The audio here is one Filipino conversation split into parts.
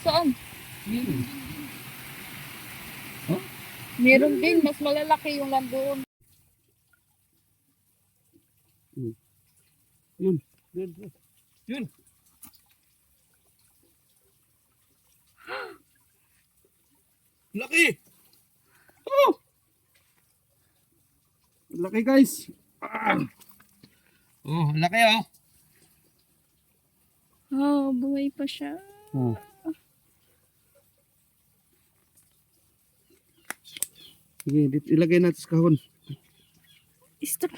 Saan? Yun. Oh? Meron din, mas malalaki yung nandoon. Yun. Yun. Yun. Yun. Laki! Oh! Laki guys. Ah. Oh, laki oh. Oh, buhay pa siya. Oh. Sige, dito ilagay natin sa kahon. Stop.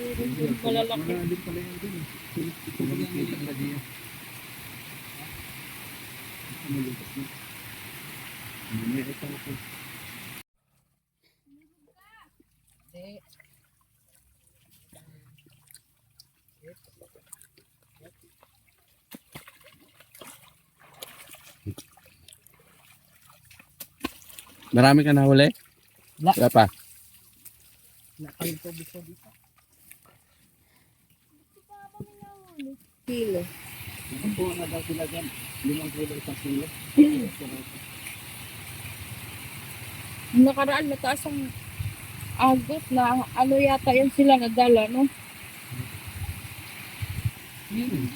Din malalaki. Marami ka nahuli? Wala. Wala pa. Kilo. Ako na daw sila dyan. Limang kilo isang kilo. Nakaraan, mataas ang agot na ano yata yan sila nadala, no? Yun.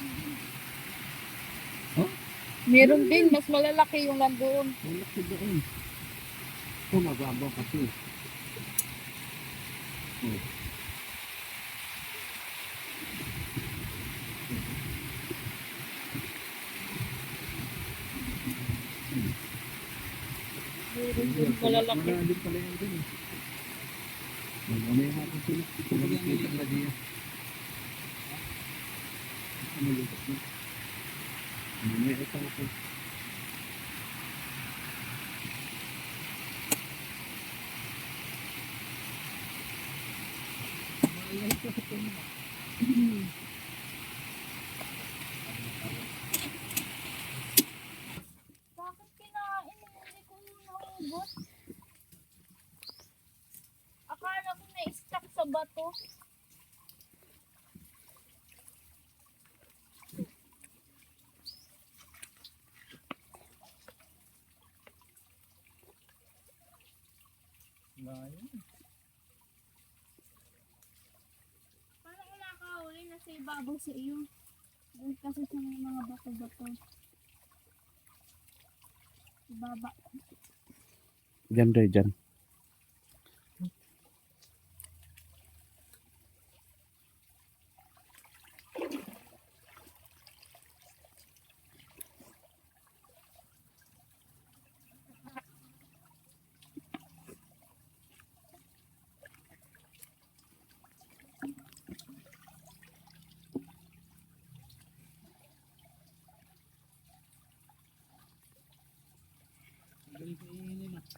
Meron din, mas malalaki yung nandoon. Wala ko doon. Ito mababaw kasi. Hmm. Meron din malalaki. Wala din pala yan din. Mamaya ako sila. Kumbaga may lagay yan. Malutas na. Mamaya ito Bakit kinain? Hindi ko. Akala ko na-stuck sa bato. Paano ko nakahuli na sa ibabaw sa iyo? Doon kasi sa mga bato-bato. Ibaba. Diyan doy, diyan.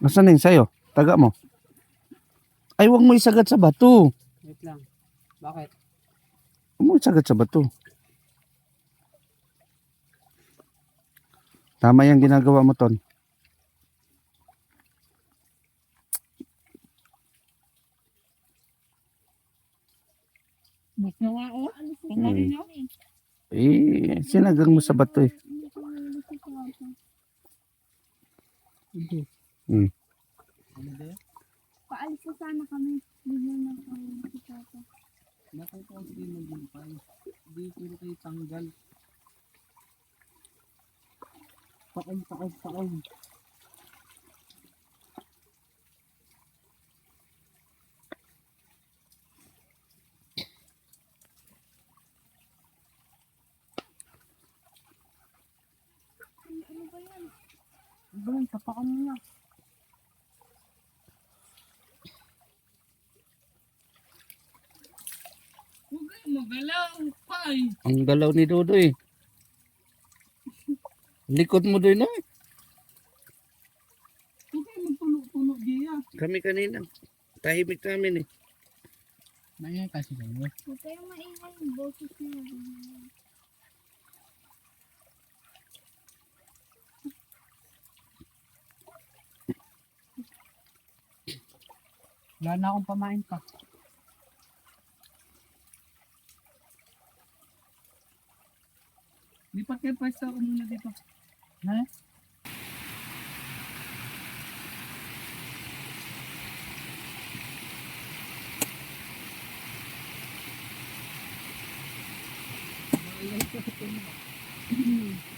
Nasaan yung sayo? Taga mo. Ay, huwag mo isagad sa bato. Wait lang. Bakit? Huwag mo isagad sa bato. Tama yung ginagawa mo, Ton. Mas na nga oh. Niyo. Eh, sinagang mo sa bato eh. Hmm. Ano ba? Paalis na sana kami. Bigyan na kami si Papa. Nakita ko sige mag-impay. Hindi puro kayo tanggal. Paon, paon, paon. Ano ba yan? Yan? Tapakan mo na. Huwag magalaw. Pay. Ang galaw ni Dodo eh. Likod mo doon na. Huwag kayo magpuno-puno diya. Kami kanina. Tahimik namin eh. Mayan kasi kayo. Huwag kayong maingay yung boses niyo. Wala na akong pamain pa. Lipat kayo pa ako muna dito. Ha?